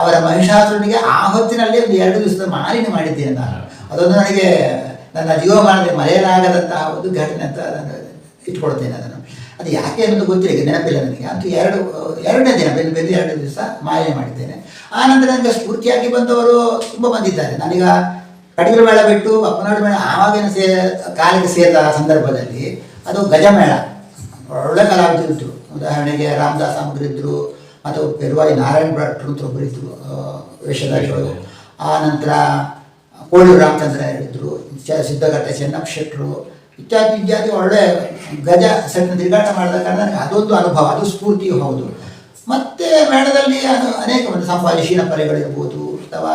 ಅವರ ಮಹಿಷಾಸುರನಿಗೆ ಆ ಹೊತ್ತಿನಲ್ಲಿ ಒಂದು ಎರಡು ದಿವಸದ ಮಾಲಿನ್ಯ ಮಾಡಿದ್ದೇನೆ ನಾನು ಅದೊಂದು ನನಗೆ ನನ್ನ ಜೀವಮಾನದಲ್ಲಿ ಮರೆಯಲಾಗದಂತಹ ಒಂದು ಘಟನೆ ಅಂತ ನಾನು ಇಟ್ಕೊಳ್ತೇನೆ ಅದನ್ನು. ಅದು ಯಾಕೆ ಅನ್ನೋದು ಗೊತ್ತಿಲ್ಲ ನೆನಪಿಲ್ಲ ನನಗೆ. ಅಂತೂ ಎರಡು, ಎರಡನೇ ದಿನ ಬೆನ್ನು ಬೆನ್ನು ಎರಡು ದಿವಸ ಮಾಲಿನ್ಯ ಮಾಡಿದ್ದೇನೆ. ಆ ನಂತರ ನನಗೆ ಸ್ಫೂರ್ತಿಯಾಗಿ ಬಂದವರು ತುಂಬ ಬಂದಿದ್ದಾರೆ. ನಾನೀಗ ಕಡಿಮೆ ಮೇಳ ಬಿಟ್ಟು ಅಪ್ಪನಾಡು ಮೇಳ ಆವಾಗಿನ ಸೇ, ಕಾಲಿಗೆ ಸೇರಿದ ಸಂದರ್ಭದಲ್ಲಿ ಅದು ಗಜಮೇಳ. ಒಳ್ಳೆ ಕಲಾವಿದರು ಉದಾಹರಣೆಗೆ ರಾಮದಾಸ್ ಅಮಗ್ರ ಮತ್ತು ಪೆರುವಾಯಿ ನಾರಾಯಣ ಭಟ್ರು ಅಂತ ಒಬ್ಬರು ಇದ್ರು ಆ, ವೇಷಧಾರಿಗಳು ಆ ನಂತರ ಕೋಳಿ ರಾಮಚಂದ್ರ ಚ ಸಿದ್ಧಗಟ್ಟೆ ಚೆನ್ನಪ್ಪ ಶೆಟ್ಟರು ಇತ್ಯಾದಿ ಇತ್ಯಾದಿ ಒಳ್ಳೆ ಗಜ ಸಣ್ಣ ತಿರುಗಾಟ ಮಾಡಿದ ಕಾರಣ ನನಗೆ ಅದೊಂದು ಅನುಭವ ಅದು ಸ್ಫೂರ್ತಿಯೂ ಹೌದು. ಮತ್ತೆ ಮೇಳದಲ್ಲಿ ಅದು ಅನೇಕ ಒಂದು ಸಂಪಾಜಿ ಶೀನಪರೆಗಳಿರ್ಬೋದು ಅಥವಾ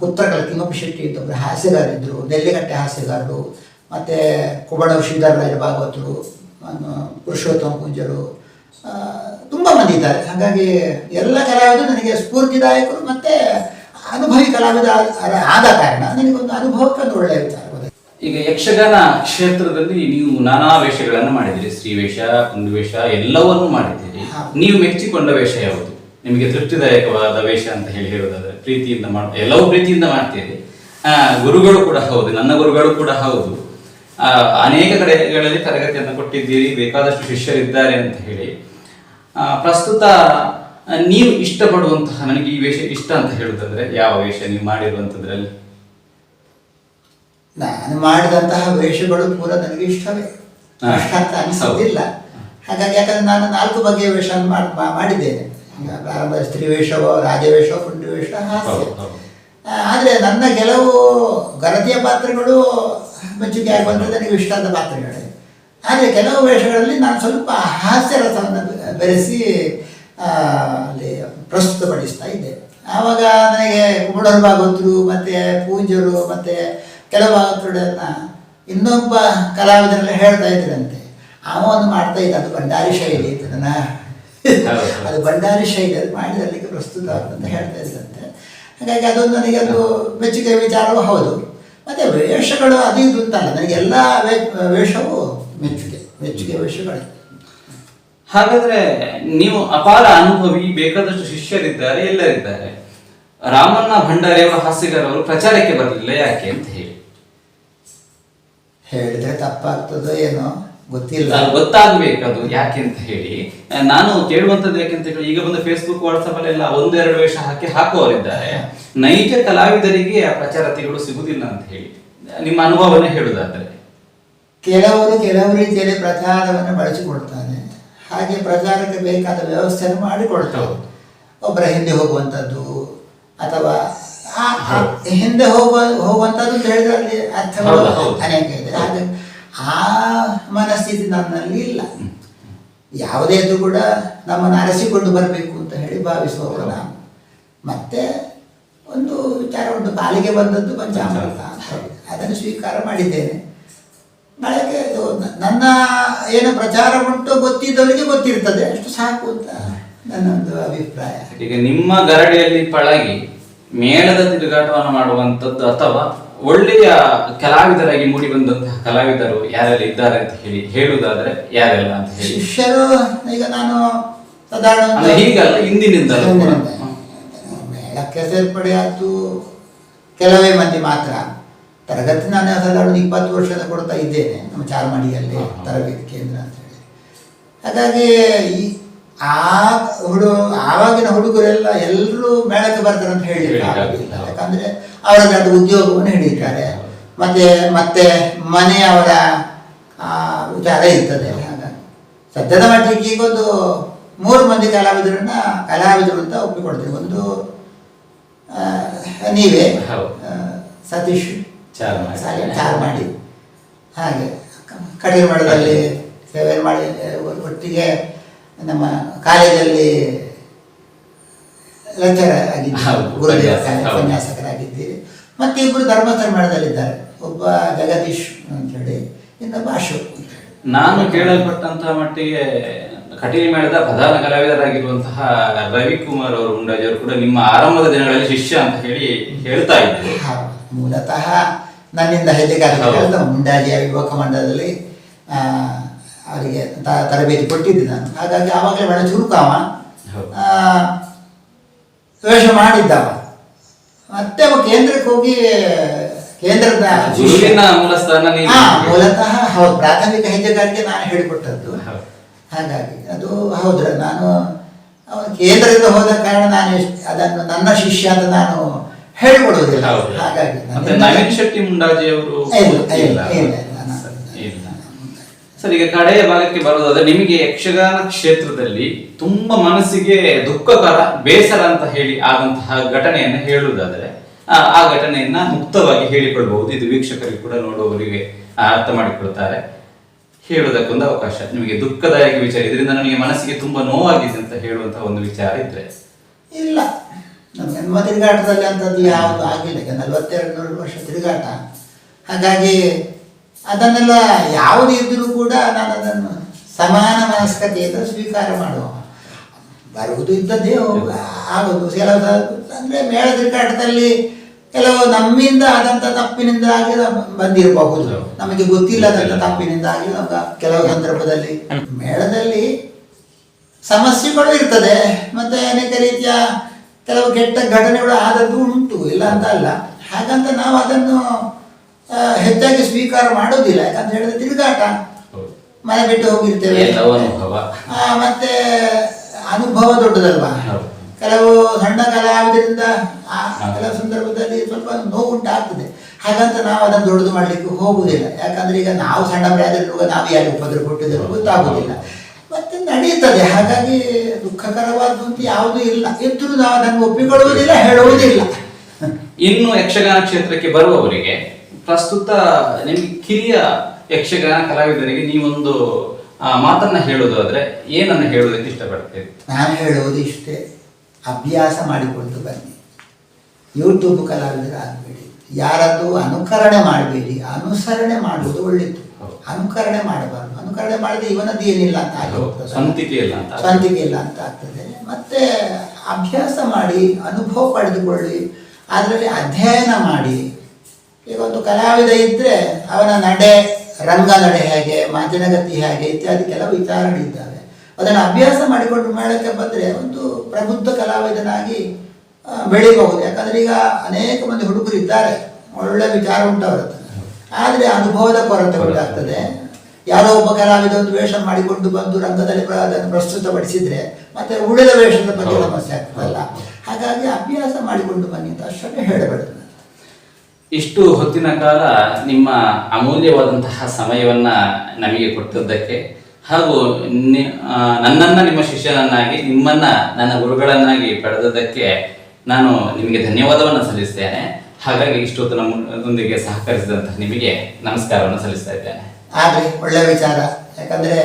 ಪುತ್ರಗಳ ತಿಮ್ಮಪ್ಪ ಶೆಟ್ಟಿ ಅಂತ ಒಬ್ಬರು ಹಾಸ್ಯಗಾರರಿದ್ದರು ನೆಲ್ಲಿಗಟ್ಟೆ ಹಾಸ್ಯಗಾರರು ಮತ್ತು ಕುಬಣ ಶ್ರೀಧರರಾಯ ಭಾಗವತರು ಪುರುಷೋತ್ತಮ ಪೂಜ್ಯರು ತುಂಬ ಮಂದಿ ಇದ್ದಾರೆ. ಹಾಗಾಗಿ ಎಲ್ಲ ಕಲಾವಿದರು ನನಗೆ ಸ್ಫೂರ್ತಿದಾಯಕರು ಮತ್ತೆ ಅನುಭವಿ ಕಲಾವಿದ ಆದ- ಕಾರಣ ನನಗೊಂದು ಅನುಭವಕ್ಕೆ ಒಂದು ಒಳ್ಳೆಯ ವಿಚಾರ ಈಗ ಯಕ್ಷಗಾನ ಕ್ಷೇತ್ರದಲ್ಲಿ ನೀವು ನಾನಾ ವೇಷಗಳನ್ನು ಮಾಡಿದಿರಿ ಸ್ತ್ರೀ ವೇಷ ಎಲ್ಲವನ್ನೂ ಮಾಡಿದ್ದೀರಿ. ನೀವು ಮೆಚ್ಚಿಕೊಂಡ ವೇಷ ಯಾವುದು? ನಿಮಗೆ ತೃಪ್ತಿದಾಯಕವಾದ ವೇಷ ಅಂತ ಹೇಳಿ ಹೇಳೋದಾದ್ರೆ ಪ್ರೀತಿಯಿಂದ ಮಾಡ ಎಲ್ಲವೂ ಪ್ರೀತಿಯಿಂದ ಮಾಡ್ತೀರಿ. ಆ, ಗುರುಗಳು ಕೂಡ ಹೌದು ನನ್ನ ಗುರುಗಳು ಕೂಡ ಹೌದು. ಅನೇಕ ಕಡೆಗಳಲ್ಲಿ ತರಗತಿಯನ್ನು ಕೊಟ್ಟಿದ್ದೀರಿ ಬೇಕಾದಷ್ಟು ಶಿಷ್ಯರಿದ್ದಾರೆ ಅಂತ ಹೇಳಿ. ಪ್ರಸ್ತುತ ನೀವು ಇಷ್ಟಪಡುವಂತಹ ನನಗೆ ಈ ವೇಷ ಇಷ್ಟ ಅಂತ ಹೇಳುದಂದ್ರೆ ಯಾವ ವೇಷ ನೀವು ಮಾಡಿರುವಂತದ್ರಲ್ಲಿ ನಾನು ಮಾಡಿದಂತಹ ವೇಷಗಳು ಕೂಡ ನನಗೆ ಇಷ್ಟವೇ. ಅಷ್ಟ ಅಂತ ಅನಿಸೋದಿಲ್ಲ ಹಾಗಾಗಿ ಯಾಕಂದ್ರೆ ನಾನು ನಾಲ್ಕು ಬಗೆಯ ವೇಷ ಮಾಡಿದ್ದೇನೆ. ಪ್ರಾರಂಭ ಸ್ತ್ರೀ ವೇಷವೋ ರಾಜವೇಷವೋ ಪುಂಡಿ ವೇಷ ಹಾಸ್ಯ. ಆದ್ರೆ ನನ್ನ ಕೆಲವು ಗರತಿಯ ಪಾತ್ರಗಳು ಮೆಚ್ಚುಗೆ ಆಗುವಂಥದ್ದು ನನಗೆ ಅಂತ ಪಾತ್ರಗಳೇ. ಆದ್ರೆ ಕೆಲವು ವೇಷಗಳಲ್ಲಿ ನಾನು ಸ್ವಲ್ಪ ಹಾಸ್ಯ ರಸವನ್ನು ಬೆರೆಸಿ ಅಲ್ಲಿ ಪ್ರಸ್ತುತಪಡಿಸ್ತಾ ಇದ್ದೆ. ಆವಾಗ ನನಗೆ ಕುಮಡರು ಭಾಗವತರು ಮತ್ತು ಪೂಂಜರು ಮತ್ತು ಕೆಲವು ಭಾಗವತರನ್ನ ಇನ್ನೊಬ್ಬ ಕಲಾವಿದರೆಲ್ಲ ಹೇಳ್ತಾ ಇದ್ರಂತೆ. ಅವ ಒಂದು ಮಾಡ್ತಾ ಇದ್ದ ಅದು ಭಂಡಾರಿ ಶೈಲಿ ಇತ್ತು ನನ್ನ ಅದು ಭಂಡಾರಿ ಶೈಲಿಯಲ್ಲಿ ಮಾಡಿದಲ್ಲಿಗೆ ಪ್ರಸ್ತುತ ಅಂತ ಹೇಳ್ತಾ ಇದ್ರಂತೆ. ಹಾಗಾಗಿ ಅದೊಂದು ನನಗೆ ಅದು ಮೆಚ್ಚುಗೆ ವಿಚಾರವೂ ಹೌದು. ಮತ್ತು ವೇಷಗಳು ಅದು ಇದು ಅಂತಲ್ಲ ನನಗೆಲ್ಲ ವೇಷವು ಮೆಚ್ಚುಗೆ ಮೆಚ್ಚುಗೆ ವೇಷಗಳೇ. ಹಾಗಾದ್ರೆ ನೀವು ಅಪಾರ ಅನುಭವಿ ಬೇಕಾದಷ್ಟು ಶಿಷ್ಯರಿದ್ದಾರೆ ಎಲ್ಲರಿದ್ದಾರೆ. ರಾಮಣ್ಣ ಭಂಡಾರಿ ಅವರ ಹಾಸ್ಯಗಾರರು ಪ್ರಚಾರಕ್ಕೆ ಬರಲಿಲ್ಲ ಯಾಕೆ ಅಂತ ಹೇಳಿ. ಹೇಳಿದ್ರೆ ತಪ್ಪಾಗ್ತದ ಏನೋ ಗೊತ್ತಿಲ್ಲ. ಗೊತ್ತಾಗ್ಬೇಕದು ಯಾಕೆ ಅಂತ ಹೇಳಿ. ನಾನು ಕೇಳುವಂತದ್ದು ಯಾಕೆ ಅಂತ ಹೇಳಿ ಈಗ ಬಂದು ಫೇಸ್ಬುಕ್ ವಾಟ್ಸಪ್ ಎಲ್ಲ ಒಂದೆರಡು ವೇಷ ಹಾಕಿ ಹಾಕುವವರಿದ್ದಾರೆ. ನೈಜ ಕಲಾವಿದರಿಗೆ ಆ ಪ್ರಚಾರತೆಗಳು ಸಿಗುದಿಲ್ಲ ಅಂತ ಹೇಳಿ. ನಿಮ್ಮ ಅನುಭವನೇ ಹೇಳುದಾದ್ರೆ. ಕೆಲವರು ಕೆಲವು ರೀತಿಯಲ್ಲಿ ಪ್ರಚಾರವನ್ನು ಬಳಸಿಕೊಡ್ತಾನೆ ಹಾಗೆ ಪ್ರಚಾರಕ್ಕೆ ಬೇಕಾದ ವ್ಯವಸ್ಥೆಯನ್ನು ಮಾಡಿಕೊಡ್ತಾರೆ ಒಬ್ಬರ ಹಿಂದೆ ಹೋಗುವಂಥದ್ದು ಅಥವಾ ಹಿಂದೆ. ಹೋಗುವ ಹೋಗುವಂಥದ್ದು ಅಂತ ಹೇಳಿದ್ರೆ ಅಲ್ಲಿ ಅರ್ಥಗಳು. ಅನೇಕ ಇದೆ. ಹಾಗೆ ಆ ಮನಸ್ಥಿತಿ ನನ್ನಲ್ಲಿ ಇಲ್ಲ. ಯಾವುದೇ ಇದ್ರೂ ಕೂಡ ನಮ್ಮನ್ನು ಅರಸಿಕೊಂಡು ಬರಬೇಕು ಅಂತ ಹೇಳಿ ಭಾವಿಸುವವರು ನಾನು. ಮತ್ತೆ ಒಂದು ವಿಚಾರ ಉಂಟು ಬಾಲಿಗೆ ಬಂದದ್ದು ಪಂಚಾಮೃತ. ಅದನ್ನು ಸ್ವೀಕಾರ ಮಾಡಿದ್ದೇನೆ. ಬಳಕೆ ಇದು ನ- ನನ್ನ ಏನು ಪ್ರಚಾರ ಉಂಟು ಗೊತ್ತಿದ್ದವರಿಗೆ ಗೊತ್ತಿರ್ತದೆ. ಅಷ್ಟು ಸಾಕು ಅಂತ ನನ್ನೊಂದು ಅಭಿಪ್ರಾಯ. ಈಗ ನಿಮ್ಮ ಗರಡಿಯಲ್ಲಿ ಪಳಗಿ ಮೇಳದ ತಿರುಗಾಟವನ್ನು ಮಾಡುವಂತದ್ದು ಅಥವಾ ಒಳ್ಳೆಯ ಕಲಾವಿದರಾಗಿ ಮೂಡಿ ಬಂದಂತಹ ಕಲಾವಿದರು ಯಾರೆಲ್ಲ ಇದ್ದಾರೆ ಅಂತ ಹೇಳಿ ಹೇಳುವುದಾದ್ರೆ ಯಾರೆಲ್ಲ ಅಂತ ಹೇಳಿ. ಶಿಷ್ಯರು ಈಗ ನಾನು ಸಾಧಾರಣ ಹೀಗಲ್ಲ ಇಂದಿನಿಂದ. ಮೇಳಕ್ಕೆ ಸೇರ್ಪಡೆಯಾದ್ದು ಕೆಲವೇ ಮಂದಿ ಮಾತ್ರ. ತರಗತಿ ನಾನು ಒಂದು ಇಪ್ಪತ್ತು ವರ್ಷದ ಕೊಡ್ತಾ ಇದ್ದೇನೆ ನಮ್ಮ ಚಾರ್ಮಡಿಯಲ್ಲಿ. ತರಬೇತಿ ಕೇಂದ್ರ ಅಂತ ಹೇಳಿ. ಹಾಗಾಗಿ ಈ ಆ ಹುಡು ಆವಾಗಿನ ಹುಡುಗರೆಲ್ಲ ಎಲ್ಲರೂ ಮೇಳಕ್ಕೆ ಬರ್ತಾರೆ ಅಂತ ಹೇಳಿ ಯಾಕಂದ್ರೆ ಯಾಕಂದ್ರೆ ಅವರದ್ದು ಉದ್ಯೋಗವನ್ನು ಹಿಡಿತಾರೆ. ಮತ್ತೆ ಮತ್ತೆ ಮನೆಯವರ ಆ, ವಿಚಾರ ಇರ್ತದೆ. ಹಾಗಾಗಿ ಸದ್ಯದ ಮಟ್ಟಿಗೆ ಈಗೊಂದು ಮೂರು ಮಂದಿ ಕಲಾವಿದರನ್ನ ಕಲಾವಿದರು ಅಂತ ಒಪ್ಪಿಕೊಡ್ತೀವಿ ಒಂದು ನೀವೇ ಸತೀಶ್ ಚಾರ್ಮಾಡಿ. ಸಾಲಿ- ಚಾರ್ಮಾಡಿ ಹಾಗೆ ಕಡಿಮೆ ಮಠದಲ್ಲಿ ಸೇವೆ ಮಾಡಿ ಒಟ್ಟಿಗೆ ನಮ್ಮ ಕಾಲೇಜಲ್ಲಿ ಲೆಕ್ಚರ್ ಆಗಿದ್ದೀರಿ ಗುರುದೇವ ಉಪನ್ಯಾಸಕರಾಗಿದ್ದೀರಿ. ಮತ್ತೆ ಇಬ್ಬರು ಧರ್ಮಸ್ಥಳ ಮಠದಲ್ಲಿದ್ದಾರೆ ಒಬ್ಬ ಜಗದೀಶ್ ಅಂತೇಳಿ ಇನ್ನೊಬ್ಬ ಅಶೋಕ್ ನಾನು ಕೇಳಲ್ಪಟ್ಟಂತಹ ಮಟ್ಟಿಗೆ ಕಟೀಲು ಮೇಳದ ಪ್ರಧಾನ ಕಲಾವಿದರಾಗಿರುವಂತಹ ರವಿಕುಮಾರ್ ಅವರು ಉಂಡಾಜಿ ಅವರು ಕೂಡ ನಿಮ್ಮ ಆರಂಭದ ದಿನಗಳಲ್ಲಿ ಶಿಷ್ಯ ಅಂತ ಹೇಳಿ ಹೇಳ್ತಾ ಇದ್ದಾರೆ. ಮೂಲತಃ ನನ್ನಿಂದ ಹೆಜ್ಜೆಗಾರಿಕೆ ಮುಂಡಾಗಿ ಮುಂಡಾಜಿಯ ಯುವಕ ಮಂಡಲದಲ್ಲಿ ಅವರಿಗೆ ತ- ತರಬೇತಿ ಕೊಟ್ಟಿದ್ದೆ ನಾನು. ಹಾಗಾಗಿ ಆವಾಗಲೇ ಬಹಳ ಚುರುಕಾಮ ವೇಷ ಮಾಡಿದ್ದವ. ಮತ್ತೆ ಅವ ಕೇಂದ್ರಕ್ಕೆ ಹೋಗಿ ಕೇಂದ್ರದ ಮೂಲತಃ ಹೌದು ಪ್ರಾಥಮಿಕ ಹೆಜ್ಜೆಗಾರಿಕೆ ನಾನು ಹೇಳಿಕೊಟ್ಟದ್ದು. ಹಾಗಾಗಿ ಅದು ಹೌದು ನಾನು ಅವನು ಕೇಂದ್ರದಿಂದ ಹೋದ ಕಾರಣ ನಾನು ಅದನ್ನು ನನ್ನ ಶಿಷ್ಯ ಅಂತ ನಾನು ಹೇಳಿಕೊಡುವುದಿಲ್ಲ. ಹಾಗಾಗಿ ಮತ್ತೆ ನವೀನ್ ಶೆಟ್ಟಿ ಮುಂಡಾಜಿ ಅವರು ಇಲ್ಲ, ಇಲ್ಲ, ಸರ್ ಈಗ ಕಡೆಯ ಭಾಗಕ್ಕೆ ಬರೋದಾದ್ರೆ ನಿಮಗೆ ಯಕ್ಷಗಾನ ಕ್ಷೇತ್ರದಲ್ಲಿ ತುಂಬಾ ಮನಸ್ಸಿಗೆ ದುಃಖಕರ ಬೇಸರ ಅಂತ ಹೇಳಿ ಆದಂತಹ ಘಟನೆಯನ್ನು ಹೇಳುವುದಾದ್ರೆ ಆ ಘಟನೆಯನ್ನ ಮುಕ್ತವಾಗಿ ಹೇಳಿಕೊಳ್ಬಹುದು. ಇದು ವೀಕ್ಷಕರಿಗೆ ಕೂಡ ನೋಡುವವರಿಗೆ ಅರ್ಥ ಮಾಡಿಕೊಳ್ತಾರೆ. ಹೇಳುವುದಕ್ಕೊಂದು ಅವಕಾಶ. ನಿಮಗೆ ದುಃಖದಾಯಕ ವಿಚಾರ. ಇದರಿಂದ ನನಗೆ ಮನಸ್ಸಿಗೆ ತುಂಬಾ ನೋವಾಗಿದೆ ಅಂತ ಹೇಳುವಂತಹ ಒಂದು ವಿಚಾರ ಇದ್ರೆ. ಇಲ್ಲ. ನಮ್ಮ ಜನ್ಮ ತಿರುಗಾಟದಲ್ಲಿ ಅಂಥದ್ದು ಯಾವುದು ಆಗಿಲ್ಲ. ಈಗ ನಲವತ್ತೆರಡು ನೂರು ವರ್ಷ ತಿರುಗಾಟ. ಹಾಗಾಗಿ ಅದನ್ನೆಲ್ಲ ಯಾವುದು ಇದ್ದರೂ ಕೂಡ ನಾನು ಅದನ್ನು ಸಮಾನ ಮನಸ್ಕತೆಯಿಂದ ಸ್ವೀಕಾರ ಮಾಡುವ. ಬರುವುದು ಇದ್ದದ್ದೇ ಆಗೋದು ಕೆಲವು ಅಂದರೆ ಅಂದ್ರೆ ಮೇಳ ತಿರುಗಾಟದಲ್ಲಿ ಕೆಲವು ನಮ್ಮಿಂದ ಆದಂಥ ತಪ್ಪಿನಿಂದ ಆಗಿ ಬಂದಿರಬಹುದು. ನಮಗೆ ಗೊತ್ತಿಲ್ಲದಂಥ ತಪ್ಪಿನಿಂದ ಆಗಿ ಕೆಲವು ಸಂದರ್ಭದಲ್ಲಿ. ಮೇಳದಲ್ಲಿ ಸಮಸ್ಯೆಗಳು ಇರ್ತದೆ. ಮತ್ತೆ ಅನೇಕ ರೀತಿಯ ಕೆಲವು ಕೆಟ್ಟ ಘಟನೆಗಳು ಆದದ್ದು ಉಂಟು ಇಲ್ಲ ಅಂತ ಅಲ್ಲ. ಹಾಗಂತ ನಾವು ಅದನ್ನು ಹೆಚ್ಚಾಗಿ ಸ್ವೀಕಾರ ಮಾಡೋದಿಲ್ಲ. ಯಾಕಂತ ಹೇಳಿದ್ರೆ ತಿರುಗಾಟ. ಮನೆ ಬಿಟ್ಟು ಹೋಗಿರ್ತೇವೆ. ಮತ್ತೆ ಅನುಭವ ದೊಡ್ಡದಲ್ವಾ. ಕೆಲವು ಸಣ್ಣ ಕಲಾವಿದರಿಂದ. ಕೆಲವು ಸಂದರ್ಭದಲ್ಲಿ ಸ್ವಲ್ಪ ನೋವು ಉಂಟಾಗ್ತದೆ ಹಾಗಂತ ನಾವು ಅದನ್ನು ದೊಡ್ಡದು ಮಾಡ್ಲಿಕ್ಕೆ ಹೋಗುವುದಿಲ್ಲ. ಯಾಕಂದ್ರೆ ಈಗ ನಾವು ಸಣ್ಣ ಆದ್ರೆ ನಾವು ಯಾರು ಉಪದ್ರ ಕೊಟ್ಟಿದ್ರೆ ಗೊತ್ತಾಗುವುದಿಲ್ಲ. ನಡೆಯುತ್ತದೆ ಹಾಗಾಗಿ ದುಃಖಕರವಾದಂತ ಯಾವುದು ಇಲ್ಲ. ಇದ್ರೂ ನಾವು ಅದನ್ನು ಒಪ್ಪಿಕೊಳ್ಳುವುದಿಲ್ಲ ಹೇಳುವುದಿಲ್ಲ. ಇನ್ನು ಯಕ್ಷಗಾನ ಕ್ಷೇತ್ರಕ್ಕೆ ಬರುವವರಿಗೆ ಪ್ರಸ್ತುತ ನಿಮ್ಗೆ ಕಿರಿಯ ಯಕ್ಷಗಾನ ಕಲಾವಿದರಿಗೆ ನೀವೊಂದು ಮಾತನ್ನ ಹೇಳುವುದಾದ್ರೆ ಏನನ್ನ ಹೇಳುವುದಕ್ಕೆ ಇಷ್ಟಪಡ್ತೀರಿ? ನಾನು ಹೇಳುವುದು ಇಷ್ಟೇ ಅಭ್ಯಾಸ ಮಾಡಿಕೊಂಡು ಬನ್ನಿ. ಯೂಟ್ಯೂಬ್ ಕಲಾವಿದರಾಗಬೇಡಿ. ಯಾರದ್ದು ಅನುಕರಣೆ ಮಾಡಬೇಡಿ. ಅನುಸರಣೆ ಮಾಡುವುದು ಒಳ್ಳೆಯದು. ಅನುಕರಣೆ ಮಾಡಬಾರ್ದು. ಅನುಕರಣೆ ಮಾಡಿದ್ರೆ ಇವನದ್ದು ಏನಿಲ್ಲ ಅಂತ ಆಗಿ. ಸ್ವಂತಿಕೆ ಇಲ್ಲ ಅಂತ ಸ್ವಂತಿಕೆ ಇಲ್ಲ ಅಂತ ಆಗ್ತದೆ. ಮತ್ತೆ ಅಭ್ಯಾಸ ಮಾಡಿ ಅನುಭವ ಪಡೆದುಕೊಳ್ಳಿ ಅದರಲ್ಲಿ ಅಧ್ಯಯನ ಮಾಡಿ. ಈಗ ಒಂದು ಕಲಾವಿದ ಇದ್ದರೆ ಅವನ ನಡೆ ರಂಗ ನಡೆ ಹೇಗೆ ಮಾತಿನಗತಿ ಹೇಗೆ ಇತ್ಯಾದಿ ಕೆಲವು ವಿಚಾರಗಳಿದ್ದಾವೆ ಅದನ್ನು ಅಭ್ಯಾಸ ಮಾಡಿಕೊಂಡು ಮೇಳಕ್ಕೆ ಬಂದರೆ ಒಂದು ಪ್ರಬುದ್ಧ ಕಲಾವಿದನಾಗಿ ಬೆಳೆಯಬಹುದು ಬೆಳಿಬಹುದು. ಯಾಕಂದ್ರೆ ಈಗ ಅನೇಕ ಮಂದಿ ಹುಡುಗರು ಇದ್ದಾರೆ. ಒಳ್ಳೆ ವಿಚಾರ ಉಂಟು ಆದರೆ ಅನುಭವದ ಕೊರತೆ ಉಂಟಾಗ್ತದೆ. ಯಾರೋ ಒಬ್ಬ ಕಲಾವಿದ ಒಂದು ವೇಷ ಮಾಡಿಕೊಂಡು ಬಂದು ರಂಗದಲ್ಲಿ ಅದನ್ನು ಪ್ರಸ್ತುತಪಡಿಸಿದ್ರೆ ಮತ್ತೆ ಉಳಿದ ವೇಷದ ಬಗ್ಗೆ. ಸಮಸ್ಯೆ ಆಗ್ತದಲ್ಲ. ಹಾಗಾಗಿ ಅಭ್ಯಾಸ ಮಾಡಿಕೊಂಡು ಬನ್ನಿ ಅಂತ ಅಷ್ಟನ್ನೇ ಹೇಳಬಾರ್ದು. ಇಷ್ಟು ಹೊತ್ತಿನ ಕಾಲ ನಿಮ್ಮ ಅಮೂಲ್ಯವಾದಂತಹ ಸಮಯವನ್ನ ನಮಗೆ ಕೊಟ್ಟಿದ್ದಕ್ಕೆ ಹಾಗೂ ನನ್ನನ್ನ ನಿಮ್ಮ ಶಿಷ್ಯನನ್ನಾಗಿ ನಿಮ್ಮನ್ನ ನನ್ನ ಗುರುಗಳನ್ನಾಗಿ ಪಡೆದದ್ದಕ್ಕೆ ನಾನು ನಿಮಗೆ ಧನ್ಯವಾದವನ್ನು ಸಲ್ಲಿಸ್ತೇನೆ. ಹಾಗಾಗಿ ಇಷ್ಟೊತ್ತು ನಮ್ಮೊಂದಿಗೆ ಸಹಕರಿಸಿದಂತಹ ನಿಮಗೆ ನಮಸ್ಕಾರವನ್ನು ಸಲ್ಲಿಸ್ತಾ ಇದ್ದೇನೆ. ಆಗಲಿ ಒಳ್ಳೆಯ ವಿಚಾರ. ಯಾಕಂದರೆ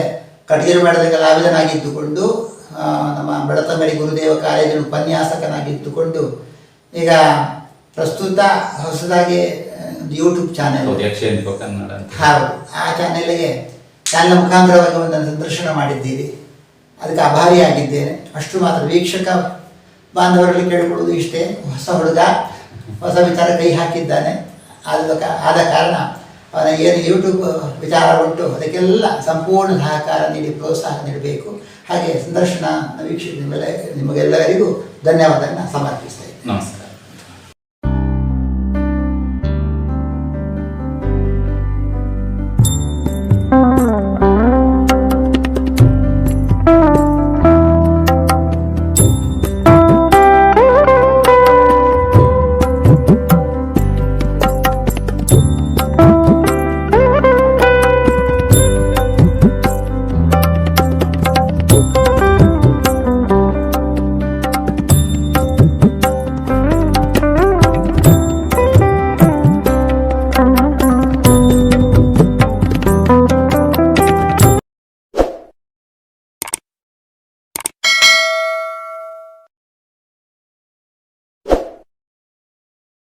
ಕಟಗೀರು ಮೇಳದ ಕಲಾವಿದನಾಗಿದ್ದುಕೊಂಡು ನಮ್ಮ ಬೆಳತಂಗಡಿ ಗುರುದೇವ ಕಾಲೇಜಿನ ಉಪನ್ಯಾಸಕನಾಗಿದ್ದುಕೊಂಡು ಈಗ ಪ್ರಸ್ತುತ ಹೊಸದಾಗಿ ಯೂಟ್ಯೂಬ್ ಚಾನೆಲ್ ಹೌದು ಆ ಚಾನೆಲ್ಗೆ ಚಾನೆಲ್ ಮುಖಾಂತರವಾಗಿ ಒಂದು ಸಂದರ್ಶನ ಮಾಡಿದ್ದೀರಿ ಅದಕ್ಕೆ ಅಭಾರಿಯಾಗಿದ್ದೇನೆ. ಅಷ್ಟು ಮಾತ್ರ. ವೀಕ್ಷಕ ಬಾಂಧವರಲ್ಲಿ ಕೇಳಿಕೊಳ್ಳೋದು ಇಷ್ಟೇ. ಹೊಸ ಹುಡುಗ ಹೊಸ ವಿಚಾರ ಕೈ ಹಾಕಿದ್ದಾನೆ. ಆದ ಆದ ಕಾರಣ ಏನು ಯೂಟ್ಯೂಬ್ ವಿಚಾರ ಉಂಟು, ಅದಕ್ಕೆಲ್ಲ ಸಂಪೂರ್ಣ ಸಹಕಾರ ನೀಡಿ, ಪ್ರೋತ್ಸಾಹ ನೀಡಬೇಕು. ಹಾಗೆ ಸಂದರ್ಶನ ವೀಕ್ಷಿಸಿದ ಮೇಲೆ ನಿಮಗೆಲ್ಲರಿಗೂ ಧನ್ಯವಾದವನ್ನು ಸಮರ್ಪಿಸ್ತೇನೆ. ನಮಸ್ಕಾರ.